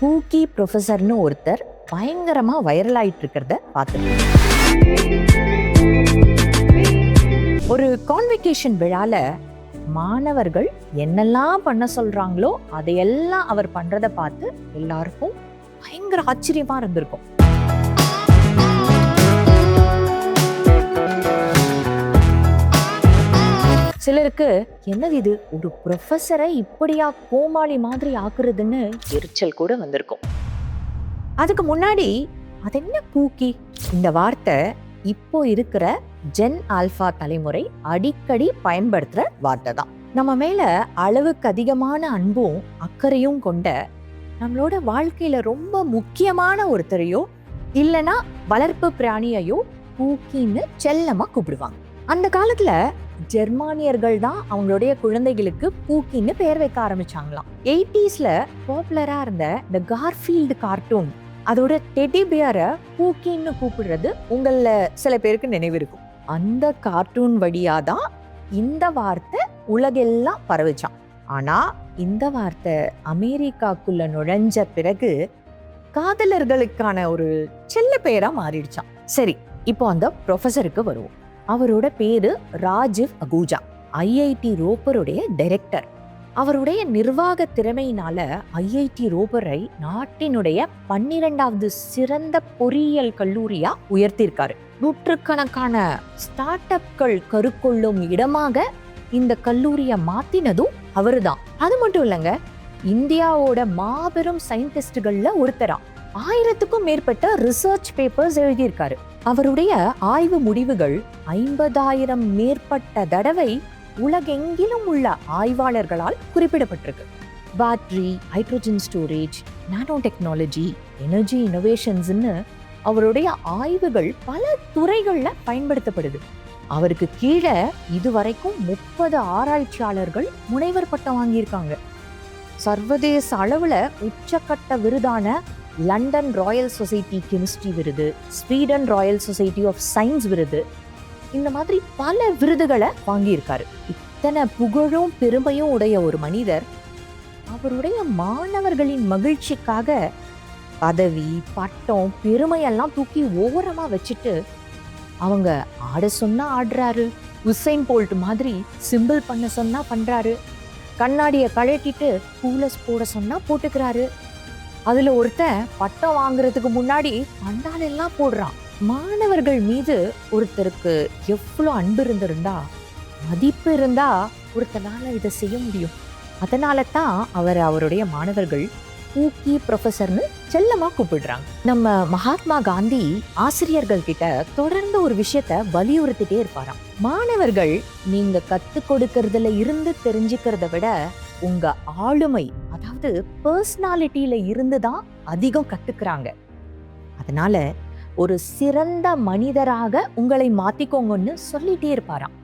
பூக்கி ப்ரொஃபஸர்னு ஒருத்தர் பயங்கரமாக வைரல் ஆயிட்டு இருக்கிறத பார்த்து ஒரு கான்வெகேஷன் விழால மாணவர்கள் என்னெல்லாம் பண்ண சொல்றாங்களோ அதையெல்லாம் அவர் பண்றதை பார்த்து எல்லாருக்கும் பயங்கர ஆச்சரியமா இருந்திருக்கும். சிலருக்கு என்னது இது? ஒரு ப்ரொஃபஸரை இப்படியா கோமாளி மாதிரி ஆக்குறதுன்னு எரிச்சல் கூட வந்திருக்கும். அதுக்கு முன்னாடி அது என்ன பூக்கி? இந்த வார்த்தை இப்போ இருக்கிற ஜென் ஆல்ஃபா தலைமுறை அடிக்கடி பயன்படுத்துற வார்த்தை தான். நம்ம மேல அளவுக்கு அதிகமான அன்பும் அக்கறையும் கொண்ட நம்மளோட வாழ்க்கையில ரொம்ப முக்கியமான ஒருத்தரையோ இல்லைன்னா வளர்ப்பு பிராணியையோ பூக்கின்னு செல்லமா கூப்பிடுவாங்க. அந்த காலத்துல ஜெர்மானியர்கள் தான் அவங்களுடைய குழந்தைகளுக்கு பூக்கின்னு பெயர் வைக்க ஆரம்பிச்சாங்களாம். எயிட்டிஸ்ல பாப்புலரா இருந்த இந்த கார்ஃபீல்டு கார்ட்டூன் அதோட டெடி பியரை பூக்கின்னு கூப்பிடுறது உங்கள சில பேருக்கு நினைவு இருக்கும். அந்த கார்ட்டூன் வழியா தான் இந்த வார்த்தை உலகெல்லாம் பரவிச்சான் ஆனா இந்த வார்த்தை அமெரிக்காக்குள்ள நுழைஞ்ச பிறகு காதலர்களுக்கான ஒரு செல்ல பெயரா மாறிடுச்சான் சரி இப்போ அந்த ப்ரொஃபஸருக்கு வருவோம். அவரோட பேரு ராஜீவ் அகூஜா ஐஐடி ரோப்பருடைய டைரக்டர் அவருடைய நிர்வாக திறமையினால ஐஐடி ரோபரை நாட்டினுடைய பன்னிரெண்டாவது சிறந்த பொறியியல் கல்லூரியா உயர்த்தியிருக்காரு. நூற்றுக்கணக்கான ஸ்டார்ட் அப்கள் கருக்கொள்ளும் இடமாக இந்த கல்லூரியை மாத்தினதும் அவருதான். அது மட்டும் இல்லைங்க இந்தியாவோட மாபெரும் சயின்டிஸ்டுகள்ல ஒருத்தரா. ஆயிரத்துக்கும் மேற்பட்ட ரிசர்ச் பேப்பர்ஸ் எழுதியிருக்காரு. அவருடைய ஆய்வு முடிவுகள் ஐம்பதாயிரம் மேற்பட்ட தடவை உலகெங்கிலும் உள்ள ஆய்வாளர்களால் குறிப்பிடப்பட்டிருக்கு. Battery hydrogen storage nano technology energy இனோவேஷன்ஸ்னு அவருடைய ஆய்வுகள் பல துறைகளில் பயன்படுத்தப்படுது. அவருக்கு கீழே இதுவரைக்கும் முப்பது ஆராய்ச்சியாளர்கள் முனைவர் பட்டம் வாங்கியிருக்காங்க. சர்வதேச அளவில் உச்சக்கட்ட விருதான லண்டன் ராயல் சொசைட்டி கெமிஸ்ட்ரி விருது Sweden royal society of science விருது இந்த மாதிரி பல விருதுகளை வாங்கியிருக்காரு. இத்தனை புகழும் பெருமையும் உடைய ஒரு மனிதர் அவருடைய மாணவர்களின் மகிழ்ச்சிக்காக பதவி பட்டம் பெருமையெல்லாம் தூக்கி ஓரமாக வச்சுட்டு அவங்க ஆட சொன்னா ஆடுறாரு. உசைன் போல்ட் மாதிரி சிம்பிள் பண்ண சொன்னா பண்றாரு. கண்ணாடியை கழட்டிட்டு கூலஸ் போட சொன்னா போட்டுக்கிறாரு. அதுல ஒருத்தன் பட்டம் வாங்குறதுக்கு முன்னாடி பண்டால் எல்லாம் போடுறான். மாணவர்கள் மீது ஒருத்தருக்கு எவ்வளோ அன்பு இருந்திருந்தா மதிப்பு இருந்தா ஒருத்தனால இதை செய்ய முடியும். அதனால தான் அவர் அவருடைய மாணவர்கள் பூக்கி ப்ரொஃபஸர்னு செல்லமாக கூப்பிடுறாங்க. நம்ம மகாத்மா காந்தி ஆசிரியர்கள் கிட்ட தொடர்ந்து ஒரு விஷயத்த வலியுறுத்திட்டே இருப்பாராம். மாணவர்கள் நீங்க கத்து கொடுக்கறதுல இருந்து தெரிஞ்சுக்கிறத விட உங்க ஆளுமை அதாவது பர்சனாலிட்டியில இருந்து தான் அதிகம் கத்துக்கிறாங்க. அதனால ஒரு சிறந்த மனிதராக உங்களை மாத்திக்கோங்கன்னு சொல்லிட்டே இருப்பாராம்.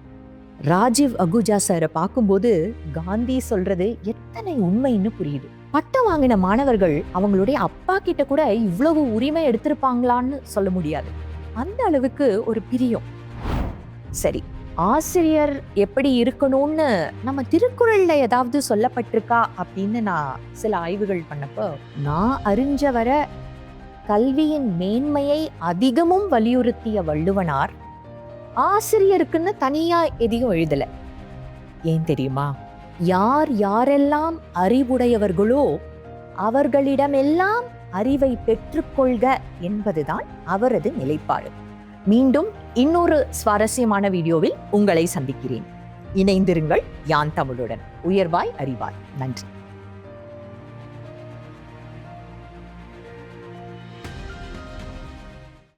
ராஜீவ் அகுஜா சாரை பார்க்கும்போது காந்தி சொல்றது எத்தனை உண்மைன்னு புரியுது. பட்டம் வாங்கின மாணவர்கள் அவங்களுடைய அப்பா கிட்ட கூட இவ்வளவு உரிமை எடுத்திருப்பாங்களான்னு சொல்ல முடியாது. அந்த அளவுக்கு ஒரு பிரியம். சரி ஆசிரியர் எப்படி இருக்கணும்னு நம்ம திருக்குறள்ல ஏதாவது சொல்லப்பட்டிருக்கா அப்படின்னு நான் சில ஆய்வுகள் பண்ணப்போ நான் அறிஞ்ச வர கல்வியின் மேன்மையை அதிகமும் வலியுறுத்திய வள்ளுவனார் ஆசிரியருக்குன்னு தனியா எதையும் எழுதல. ஏன் தெரியுமா? யார் யாரெல்லாம் அறிவுடையவர்களோ அவர்களிடமெல்லாம் அறிவை பெற்றுக்கொள்க என்பதுதான் அவரது நிலைப்பாடு. மீண்டும் இன்னொரு சுவாரஸ்யமான வீடியோவில் உங்களை சந்திக்கிறேன். இணைந்திருங்கள் யான் தமிழுடன். உயர்வாய் அறிவாய். நன்றி.